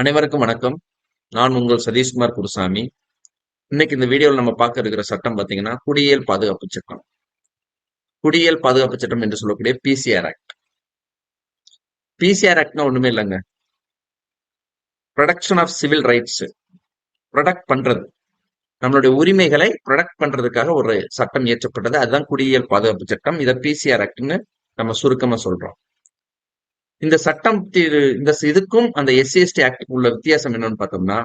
அனைவருக்கும் வணக்கம். நான் உங்கள் சதீஷ்குமார் குருசாமி. இன்னைக்கு இந்த வீடியோவில் நம்ம பார்க்க இருக்கிற சட்டம் பார்த்தீங்கன்னா குடியியல் பாதுகாப்பு சட்டம். குடியியல் பாதுகாப்பு சட்டம் என்று சொல்லக்கூடிய பிசிஆர் ஆக்ட் பிசிஆர் ஆக்ட்னா ஒண்ணுமே இல்லைங்க. Protection of civil rights protect பண்றது. நம்மளுடைய உரிமைகளை ப்ரொடக்ட் பண்றதுக்காக ஒரு சட்டம் இயற்றப்பட்டது. அதுதான் குடியியல் பாதுகாப்பு சட்டம். இதை பிசிஆர் ஆக்ட்னு நம்ம சுருக்கமா சொல்றோம். இந்த சட்டம் இந்த இதுக்கும் அந்த எஸ்சி எஸ்டி உள்ள வித்தியாசம் என்னன்னு பார்த்தோம்னா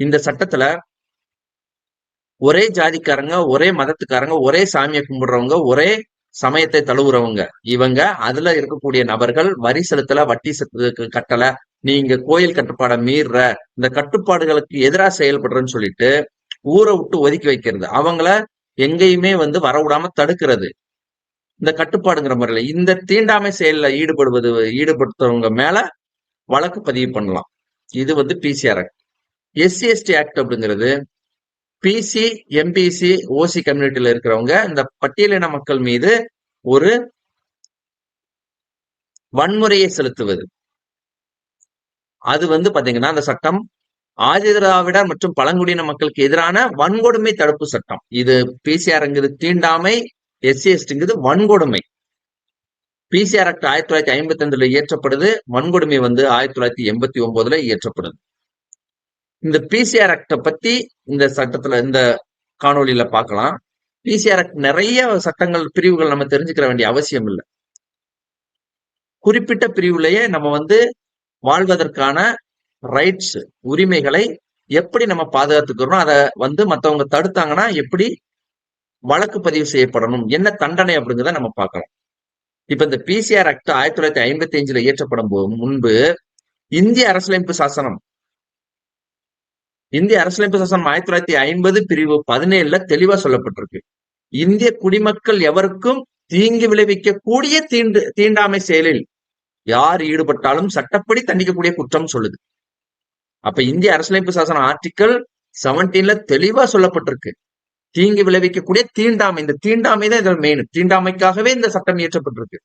இந்த சட்டத்துல ஒரே ஜாதிக்காரங்க ஒரே மதத்துக்காரங்க ஒரே சாமியை கும்பிடுறவங்க ஒரே சமயத்தை தழுவுறவங்க. இவங்க அதுல இருக்கக்கூடிய நபர்கள் வரி செலுத்தல வட்டி செலுத்து கட்டல நீங்க கோயில் கட்டுப்பாடை மீறுற இந்த கட்டுப்பாடுகளுக்கு எதிராக செயல்படுறேன்னு சொல்லிட்டு ஊரை விட்டு ஒதுக்கி வைக்கிறது. அவங்கள எங்கேயுமே வந்து வரவிடாம தடுக்கிறது. இந்த கட்டுப்பாடுங்கிற முறையில இந்த தீண்டாமை செயல்ல ஈடுபடுவது ஈடுபடுத்துறவங்க மேல வழக்கு பதிவு பண்ணலாம். இது வந்து PCR act SC ST act அப்படிங்கிறது பிசி எம்பிசி ஓசி கம்யூனிட்டியில இருக்கிறவங்க இந்த பட்டியலின மக்கள் மீது ஒரு வன்முறையை செலுத்துவது. அது வந்து பாத்தீங்கன்னா அந்த சட்டம் ஆதிதிராவிடர் மற்றும் பழங்குடியின மக்களுக்கு எதிரான வன்கொடுமை தடுப்பு சட்டம். இது பிசிஆர்ங்கிறது தீண்டாமை எஸ்சி எஸ்டிங்கிறது வன்கொடுமை. பிசிஆர் ஆக்ட் ஆயிரத்தி தொள்ளாயிரத்தி ஐம்பத்தி அஞ்சுல இயற்றப்படுது. வன்கொடுமை வந்து ஆயிரத்தி தொள்ளாயிரத்தி எண்பத்தி ஒன்பதுல இயற்றப்படுது. இந்த பிசிஆர் ஆக்டை பத்தி இந்த சட்டத்துல இந்த காணொலியில பார்க்கலாம். பிசிஆர் ஆக்ட் நிறைய சட்டங்கள் பிரிவுகள் நம்ம தெரிஞ்சுக்கிற வேண்டிய அவசியம் இல்லை. குறிப்பிட்ட பிரிவுலயே நம்ம வந்து வாழ்வதற்கான ரைட்ஸ் உரிமைகளை எப்படி நம்ம பாதுகாத்துக்கிறோம் அதை வந்து மத்தவங்க தடுத்தாங்கன்னா எப்படி வழக்கு பதிவு செய்யப்படணும். என்ன தண்டனை அப்படிங்கிறத நம்ம பார்க்கலாம். இப்ப இந்த பிசிஆர் ஆக்ட் ஆயிரத்தி தொள்ளாயிரத்தி ஐம்பத்தி அஞ்சுல இயற்றப்படும் போது முன்பு இந்திய அரசியலமைப்பு சாசனம் இந்திய அரசியலமைப்பு சாசனம் ஆயிரத்தி தொள்ளாயிரத்தி ஐம்பது பிரிவு பதினேழுல தெளிவா சொல்லப்பட்டிருக்கு. இந்திய குடிமக்கள் எவருக்கும் தீங்கு விளைவிக்க கூடிய தீண்டு தீண்டாமை செயலில் யார் ஈடுபட்டாலும் சட்டப்படி தண்டிக்கக்கூடிய குற்றம் சொல்லுது. அப்ப இந்திய அரசியலமைப்பு சாசனம் ஆர்டிக்கல் செவன்டீன்ல தெளிவா சொல்லப்பட்டிருக்கு. தீங்கு விளைவிக்கக்கூடிய தீண்டாமை. இந்த தீண்டாமை தான் இதுல மெயின் தீண்டாமைக்காகவே இந்த சட்டம் இயற்றப்பட்டிருக்கு.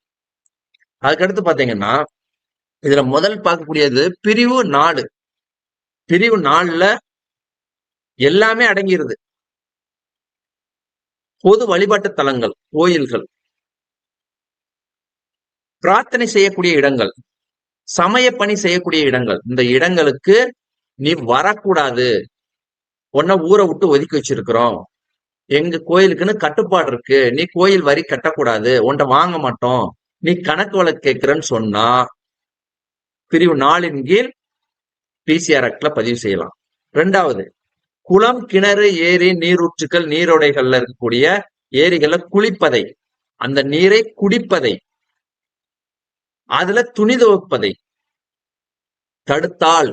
அதுக்கடுத்து பாத்தீங்கன்னா இதுல முதல் பார்க்கக்கூடியது பிரிவு நாலு. பிரிவு நாலுல எல்லாமே அடங்கிருது. பொது வழிபாட்டு தலங்கள் கோயில்கள். பிரார்த்தனை செய்யக்கூடிய இடங்கள் சமய பணி செய்யக்கூடிய இடங்கள். இந்த இடங்களுக்கு நீ வரக்கூடாது. உன்னை ஊரை விட்டு ஒதுக்கி வச்சிருக்கிறோம். எங்க கோயிலுக்குன்னு கட்டுப்பாடு இருக்கு. நீ கோயில் வரி கட்டக்கூடாது. உன்கிட்ட வாங்க மாட்டோம். நீ கணக்கு வழக்கு கேட்கிறன்னு சொன்னா பிரிவு நாளின் கீழ் பிசிஆர் ஆக்ட்ல பதிவு செய்யலாம். ரெண்டாவது குளம் கிணறு ஏரி நீரூற்றுக்கள் நீரோடைகள்ல இருக்கக்கூடிய ஏரிகள்ல குளிப்பதை அந்த நீரை குடிப்பதை அதுல துணி துவைப்பதை தடுத்தால்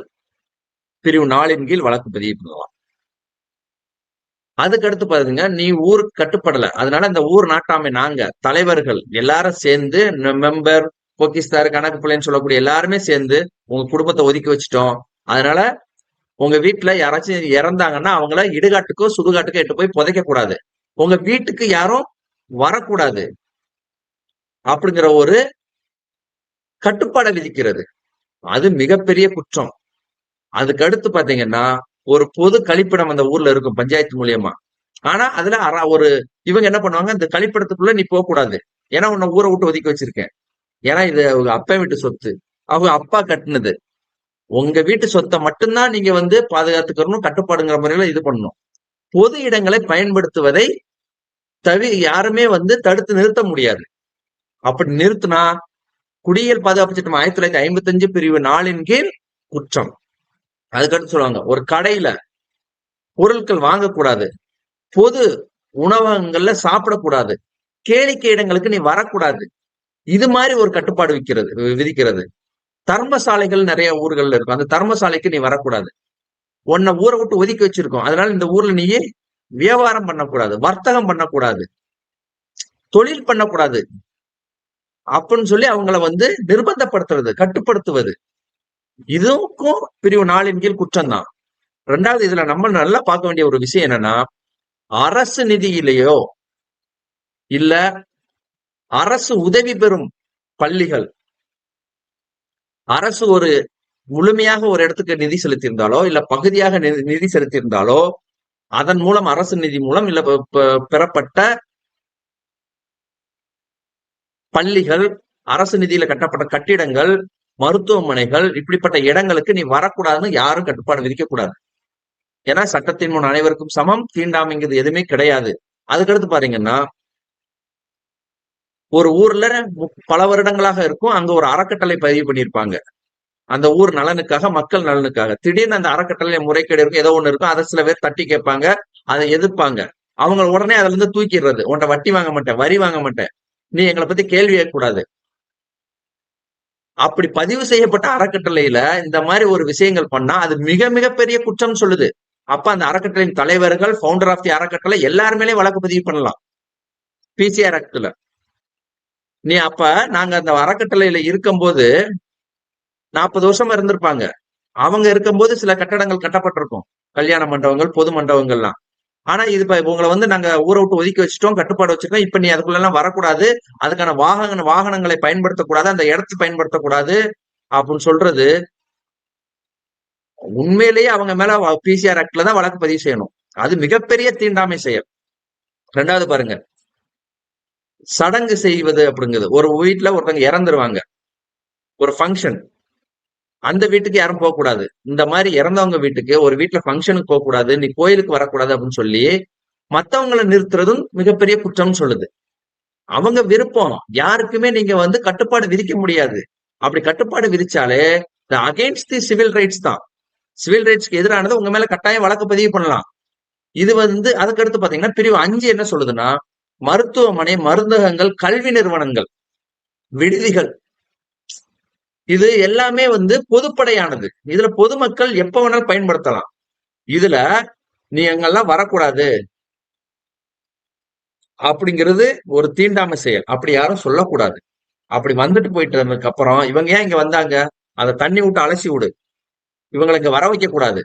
பிரிவு நாளின் கீழ் வழக்கு பதிவு பண்ணலாம். அதுக்கடுத்து பாருங்க நீ ஊருக்கு கட்டுப்படல. அதனால இந்த ஊர் நாட்டாமை நாங்க தலைவர்கள் எல்லாரும் சேர்ந்து மெம்பர் போக்கிஸ்தார் கணக்கு பிள்ளைன்னு சொல்லக்கூடிய எல்லாருமே சேர்ந்து உங்க குடும்பத்தை ஒதுக்கி வச்சுட்டோம். அதனால உங்க வீட்டுல யாராச்சும் இறந்தாங்கன்னா அவங்கள இடுகாட்டுக்கோ சுடுகாட்டுக்கோ எட்டு போய் புதைக்க கூடாது. உங்க வீட்டுக்கு யாரும் வரக்கூடாது அப்படிங்கிற ஒரு கட்டுப்பாடை விதிக்கிறது. அது மிகப்பெரிய குற்றம். அதுக்கு அடுத்து பாத்தீங்கன்னா ஒரு பொது கழிப்பிடம் அந்த ஊர்ல இருக்கும் பஞ்சாயத்து மூலியமா. ஆனா அதுல அற- ஒரு இவங்க என்ன பண்ணுவாங்க இந்த கழிப்பிடத்துக்குள்ள நீ போக கூடாது. ஏன்னா உன்னை ஊரை விட்டு ஒதுக்கி வச்சிருக்கேன். ஏன்னா இது அவங்க அப்பா வீட்டு சொத்து. அவங்க அப்பா கட்டுனது. உங்க வீட்டு சொத்தை மட்டும்தான் நீங்க வந்து பாதுகாத்துக்கணும் கட்டுப்பாடுங்கிற முறையில இது பண்ணணும். பொது இடங்களை பயன்படுத்துவதை தவி யாருமே வந்து தடுத்து நிறுத்த முடியாது. அப்படி நிறுத்தினா குடியியல் பாதுகாப்பு சட்டம் ஆயிரத்தி தொள்ளாயிரத்தி ஐம்பத்தி அஞ்சு பிரிவு நாலின் கீழ் குற்றம். அதுக்கடுத்து சொல்லுவாங்க ஒரு கடையில பொருட்கள் வாங்கக்கூடாது பொது உணவகங்கள்ல சாப்பிடக்கூடாது கேளிக்கை இடங்களுக்கு நீ வரக்கூடாது. இது மாதிரி ஒரு கட்டுப்பாடு விக்கிறது விதிக்கிறது. தர்மசாலைகள் நிறைய ஊர்கள்ல இருக்கும். அந்த தர்மசாலைக்கு நீ வரக்கூடாது. உன்னை ஊரை விட்டு ஒதுக்கி வச்சிருக்கோம். அதனால இந்த ஊர்ல நீயே வியாபாரம் பண்ணக்கூடாது வர்த்தகம் பண்ணக்கூடாது தொழில் பண்ணக்கூடாது. அப்படின்னு சொல்லி அவங்கள வந்து நிர்பந்தப்படுத்துறது கட்டுப்படுத்துவது. இதுக்கும் பிரிவு நாளின் கீழ் குற்றம் தான் ரெண்டாவது இதுல நம்ம நல்லா பார்க்க வேண்டிய ஒரு விஷயம் என்னன்னா அரசு நிதியிலேயோ இல்ல அரசு உதவி பெறும் பள்ளிகள் அரசு ஒரு முழுமையாக ஒரு இடத்துக்கு நிதி செலுத்தியிருந்தாலோ இல்ல பகுதியாக நிதி செலுத்தியிருந்தாலோ அதன் மூலம் அரசு நிதி மூலம் இல்ல பெறப்பட்ட பள்ளிகள் அரசு நிதியில கட்டப்பட்ட கட்டிடங்கள் மருத்துவமனைகள் இப்படிப்பட்ட இடங்களுக்கு நீ வரக்கூடாதுன்னு யாரும் கட்டுப்பாடு விதிக்கக்கூடாது. ஏன்னா சட்டத்தின் முன் அனைவருக்கும் சமம் தீண்டாமைங்கிறது எதுவுமே கிடையாது. அதுக்கடுத்து பாத்தீங்கன்னா ஒரு ஊர்ல பல வருடங்களாக இருக்கும் அங்க ஒரு அறக்கட்டளை பதிவு பண்ணியிருப்பாங்க. அந்த ஊர் நலனுக்காக மக்கள் நலனுக்காக. திடீர்னு அந்த அறக்கட்டளை முறைகேடு இருக்கும் ஏதோ ஒண்ணு இருக்கும் அதை சில பேர் தட்டி கேட்பாங்க அதை எதிர்ப்பாங்க. அவங்க உடனே அதுல இருந்து தூக்கிடுறது. உன்ட்ட வட்டி வாங்க மாட்டேன் வரி வாங்க மாட்டேன். நீ எங்களை பத்தி கேள்வி கூடாது அப்படி பதிவு செய்யப்பட்ட அறக்கட்டளையில இந்த மாதிரி ஒரு விஷயங்கள் பண்ணா அது மிக மிக பெரிய குற்றம் சொல்லுது. அப்ப அந்த அறக்கட்டளையின் தலைவர்கள் பவுண்டர் ஆஃப் தி அறக்கட்டளை எல்லாருமே வழக்கு பதிவு பண்ணலாம். பிசிஆர் ஆக்ட்ல நீ அப்ப நாங்க அந்த அறக்கட்டளையில இருக்கும்போது நாற்பது வருஷமா இருந்திருப்பாங்க. அவங்க இருக்கும்போது சில கட்டடங்கள் கட்டப்பட்டிருக்கும். கல்யாண மண்டபங்கள் பொது மண்டபங்கள்லாம். ஆனா இது இப்ப உங்களை வந்து நாங்க ஊரை விட்டு ஒதுக்கி வச்சுட்டோம் கட்டுப்பாடு வச்சிருக்கோம் இப்ப நீ அதுக்குள்ள எல்லாம் வரக்கூடாது. அதுக்கான வாகன வாகனங்களை பயன்படுத்தக்கூடாது. அந்த இடத்தை பயன்படுத்தக்கூடாது அப்படின்னு சொல்றது உண்மையிலேயே அவங்க மேல பிசிஆர் ஆக்ட்ல தான் வழக்கு பதிவு செய்யணும். அது மிகப்பெரிய தீண்டாமை செயல். ரெண்டாவது பாருங்க. சடங்கு செய்வது அப்படிங்கிறது. ஒரு வீட்டுல ஒருத்தவங்க இறந்துருவாங்க. ஒரு ஃபங்க்ஷன் அந்த வீட்டுக்கு யாரும் போகக்கூடாது. இந்த மாதிரி இறந்தவங்க வீட்டுக்கு ஒரு வீட்டுல ஃபங்க்ஷனுக்கு போகக்கூடாது நீ கோயிலுக்கு வரக்கூடாது அப்படின்னு சொல்லி மத்தவங்களை நிறுத்துறதும் மிகப்பெரிய குற்றம்னு சொல்லுது. அவங்க விருப்பம். யாருக்குமே நீங்க வந்து கட்டுப்பாடு விதிக்க முடியாது. அப்படி கட்டுப்பாடு விதிச்சாலே அகேன்ஸ்ட் தி சிவில் ரைட்ஸ் தான். சிவில் ரைட்ஸ்க்கு எதிரானது உங்க மேல கட்டாயம் வழக்கு பதிவு பண்ணலாம். இது வந்து அதுக்கடுத்து பாத்தீங்கன்னா பிரிவு அஞ்சு என்ன சொல்லுதுன்னா மருத்துவமனை மருந்தகங்கள் கல்வி நிறுவனங்கள் விடுதிகள் இது எல்லாமே வந்து பொதுப்படையானது. இதுல பொதுமக்கள் எப்ப வேணாலும் பயன்படுத்தலாம். இதுல நீ எங்கெல்லாம் வரக்கூடாது. அப்படிங்கிறது ஒரு தீண்டாமை செயல். அப்படி யாரும் சொல்லக்கூடாது. அப்படி வந்துட்டு போயிட்டு இருந்ததுக்கு அப்புறம் இவங்க ஏன் இங்க வந்தாங்க? அதை தண்ணி விட்டு அலசி விடு. இவங்களை இங்க வர வைக்க கூடாது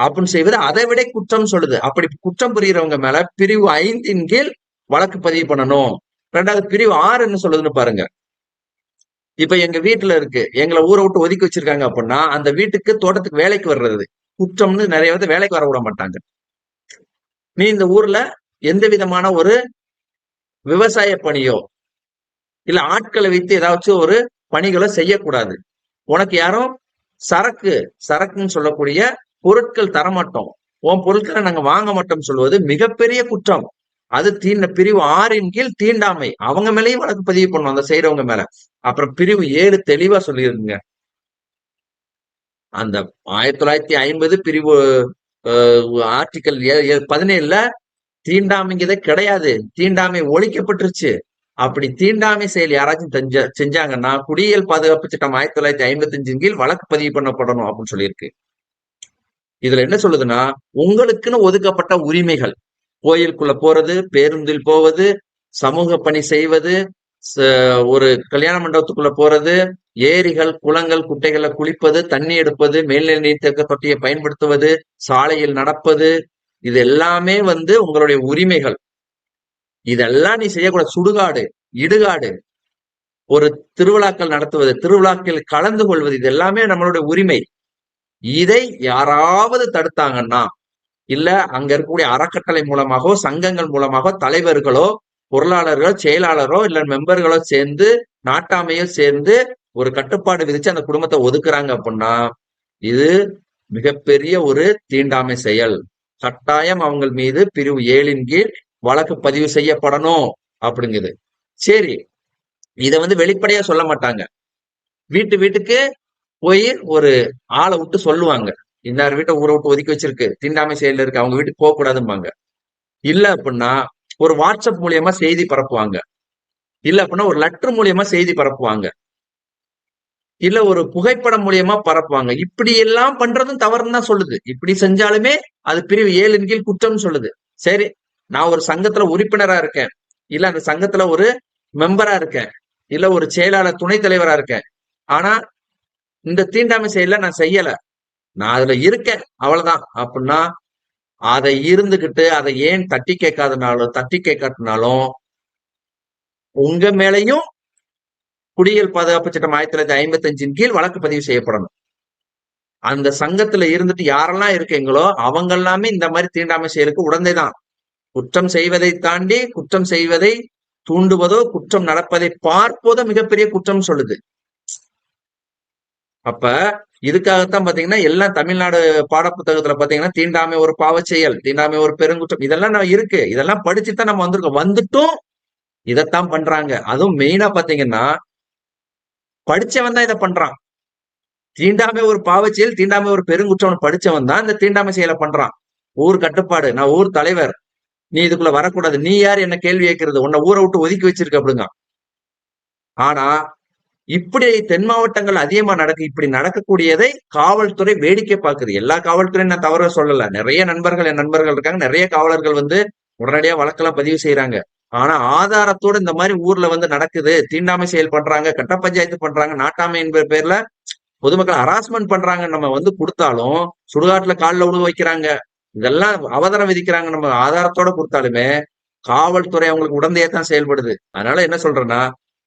அப்படின்னு செய்வது அதை விட குற்றம் சொல்லுது. அப்படி குற்றம் புரியுறவங்க மேல பிரிவு ஐந்தின் கீழ் வழக்கு பதிவு பண்ணணும். ரெண்டாவது பிரிவு ஆறு என்ன சொல்லுதுன்னு பாருங்க. இப்ப எங்க வீட்டுல இருக்கு. எங்களை ஊரை விட்டு ஒதுக்கி வச்சிருக்காங்க அப்படின்னா அந்த வீட்டுக்கு தோட்டத்துக்கு வேலைக்கு வர்றது குற்றம்னு நிறைய வந்து வேலைக்கு வர விட மாட்டாங்க. நீ இந்த ஊர்ல எந்த விதமான ஒரு விவசாய பணியோ இல்ல ஆட்களை வைத்து ஏதாச்சும் ஒரு பணிகளோ செய்யக்கூடாது. உனக்கு யாரும் சரக்கு சரக்குன்னு சொல்லக்கூடிய பொருட்கள் தரமாட்டோம். உன் பொருட்களை நாங்க வாங்க மாட்டோம் சொல்வது மிகப்பெரிய குற்றம். அது தீண்ட பிரிவு ஆறின் கீழ் தீண்டாமை அவங்க மேலேயும் வழக்கு பதிவு பண்ணும் அந்த செய்யறவங்க மேல. அப்புறம் பிரிவு ஏழு தெளிவா சொல்லியிருக்குங்க அந்த ஆயிரத்தி தொள்ளாயிரத்தி ஐம்பது பிரிவு ஆர்டிக்கல் பதினேழுல தீண்டாமைங்கிறதே கிடையாது. தீண்டாமை ஒழிக்கப்பட்டுருச்சு. அப்படி தீண்டாமை செயல் யாராச்சும் செஞ்ச செஞ்சாங்கன்னா குடியியல் பாதுகாப்பு சட்டம் ஆயிரத்தி தொள்ளாயிரத்தி ஐம்பத்தி அஞ்சின் கீழ் வழக்கு பதிவு பண்ணப்படணும் அப்படின்னு சொல்லியிருக்கு. இதுல என்ன சொல்லுதுன்னா உங்களுக்குன்னு ஒதுக்கப்பட்ட உரிமைகள் கோயிலுக்குள்ள போறது பேருந்தில் போவது சமூக பணி செய்வது ஒரு கல்யாண மண்டபத்துக்குள்ள போறது ஏரிகள் குளங்கள் குட்டைகளை குளிப்பது தண்ணி எடுப்பது மேல்நிலை நீர்த்தேக்க தொட்டியை பயன்படுத்துவது சாலையில் நடப்பது இது எல்லாமே வந்து உங்களுடைய உரிமைகள். இதெல்லாம் நீ செய்யக்கூடாது. சுடுகாடு இடுகாடு ஒரு திருவிழாக்கள் நடத்துவது திருவிழாக்கள் கலந்து கொள்வது இது எல்லாமே நம்மளுடைய உரிமை. இதை யாராவது தடுத்தாங்கன்னா இல்ல அங்க இருக்கக்கூடிய அறக்கட்டளை மூலமாகவோ சங்கங்கள் மூலமாகவோ தலைவர்களோ பொருளாளர்களோ செயலாளரோ இல்ல மெம்பர்களோ சேர்ந்து நாட்டாமையோ சேர்ந்து ஒரு கட்டுப்பாடு விதிச்சு அந்த குடும்பத்தை ஒதுக்குறாங்க அப்படின்னா இது மிகப்பெரிய ஒரு தீண்டாமை செயல். கட்டாயம் அவங்க மீது பிரிவு ஏழின் கீழ் வழக்கு பதிவு செய்யப்படணும் அப்படிங்குது. சரி இத வந்து வெளிப்படையா சொல்ல மாட்டாங்க. வீட்டு வீட்டுக்கு போய் ஒரு ஆளை விட்டு சொல்லுவாங்க. இன்னார் வீட்டை ஊரை விட்டு ஒதுக்கி வச்சிருக்கு. தீண்டாமை செயல் இருக்கு. அவங்க வீட்டுக்கு போக கூடாதும்பாங்க இல்ல அப்படின்னா ஒரு வாட்ஸ்அப் மூலியமா செய்தி பரப்புவாங்க. இல்ல அப்படின்னா ஒரு லெட்டர் மூலியமா செய்தி பரப்புவாங்க. இல்ல ஒரு புகைப்படம் மூலியமா பரப்புவாங்க. இப்படி எல்லாம் பண்றதும் தவறுன்னு தான் சொல்லுது. இப்படி செஞ்சாலுமே அது பிரிவு ஏழின் கீழ் குற்றம் சொல்லுது. சரி நான் ஒரு சங்கத்துல உறுப்பினரா இருக்கேன். இல்ல அந்த சங்கத்துல ஒரு மெம்பரா இருக்கேன். இல்ல ஒரு செயலாளர் துணைத் தலைவரா இருக்கேன். ஆனா இந்த தீண்டாமை செயல நான் செய்யல. நான் அதுல இருக்கேன் அவ்வளவுதான். அப்படின்னா அதை இருந்துகிட்டு அதை ஏன் தட்டி கேட்காதனாலும் தட்டி கேட்காட்டினாலும் உங்க மேலையும் குடியியல் பாதுகாப்பு சட்டம் ஆயிரத்தி தொள்ளாயிரத்தி ஐம்பத்தி அஞ்சின் கீழ் வழக்கு பதிவு செய்யப்படணும். அந்த சங்கத்துல இருந்துட்டு யாரெல்லாம் இருக்கீங்களோ அவங்க எல்லாமே இந்த மாதிரி தீண்டாமை செயலுக்கு உடந்தேதான் குற்றம் செய்வதை தாண்டி குற்றம் செய்வதை தூண்டுவதோ குற்றம் நடப்பதை பார்ப்பதோ மிகப்பெரிய குற்றம் சொல்லுது. அப்ப இதுக்காகத்தான் பாத்தீங்கன்னா எல்லாம் தமிழ்நாடு பாடப்புத்தகத்துல பாத்தீங்கன்னா தீண்டாமை ஒரு பாவச் செயல் தீண்டாமை ஒரு பெருங்குற்றம் இதெல்லாம் நான் இருக்கு. இதெல்லாம் படிச்சுதான் நம்ம வந்திருக்கோம். வந்துட்டும் இதைத்தான் பண்றாங்க. அதுவும் மெயினா பாத்தீங்கன்னா படிச்சவன் தான் இதை பண்றான். தீண்டாமை ஒரு பாவச்செயல் தீண்டாமை ஒரு பெருங்குற்றம் படிச்சவன் தான் இந்த தீண்டாமை செயலை பண்றான். ஊர் கட்டுப்பாடு நான் ஊர் தலைவர் நீ இதுக்குள்ள வரக்கூடாது. நீ யார் என்ன கேள்வி கேட்கறது? உன்னை ஊரை விட்டு ஒதுக்கி வச்சிருக்க அப்படிங்க ஆனா இப்படி தென் மாவட்டங்கள் அதிகமா நடக்கு இப்படி நடக்கக்கூடியதை காவல்துறை வேடிக்கை பார்க்குது. எல்லா காவல்துறையும் நான் தவற சொல்லல. நிறைய நண்பர்கள் என் நண்பர்கள் இருக்காங்க. நிறைய காவலர்கள் வந்து உடனடியா வழக்கெல்லாம் பதிவு செய்யறாங்க ஆனா ஆதாரத்தோட இந்த மாதிரி ஊர்ல வந்து நடக்குது. தீண்டாமை செயல் பண்றாங்க கட்ட பஞ்சாயத்து பண்றாங்க நாட்டாமை என்ப பேர்ல பொதுமக்கள் ஹராஸ்மெண்ட் பண்றாங்க நம்ம வந்து கொடுத்தாலும் சுடுகாட்டுல காலில் உழுவ வைக்கிறாங்க. இதெல்லாம் அவதாரம் விதிக்கிறாங்க. நம்ம ஆதாரத்தோட கொடுத்தாலுமே காவல்துறை அவங்களுக்கு உடந்தையே தான் செயல்படுது. அதனால என்ன சொல்றேன்னா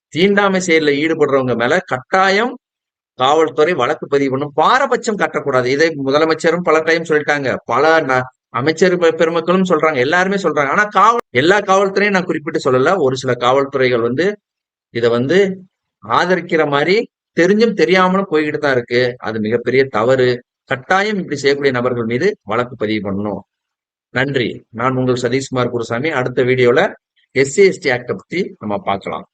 தீண்டாமை செயலில் ஈடுபடுறவங்க மேல கட்டாயம் காவல்துறை வழக்கு பதிவு பண்ணும். பாரபட்சம் கட்டக்கூடாது. இதை முதலமைச்சரும் பல டைம் சொல்லிட்டாங்க. பல அமைச்சர் பெருமக்களும் சொல்றாங்க. எல்லாருமே சொல்றாங்க. ஆனா காவல் எல்லா காவல்துறையும் நான் குறிப்பிட்டு சொல்லல. ஒரு சில காவல்துறைகள் வந்து இதை வந்து ஆதரிக்கிற மாதிரி தெரிஞ்சும் தெரியாமலும் போய்கிட்டு தான் இருக்கு. அது மிகப்பெரிய தவறு. கட்டாயம் இப்படி செய்யக்கூடிய நபர்கள் மீது வழக்கு பதிவு பண்ணணும். நன்றி. நான் உங்கள் சதீஷ்குமார் குருசாமி. அடுத்த வீடியோல எஸ்சி எஸ்டி ஆக்ட பத்தி நம்ம பார்க்கலாம்.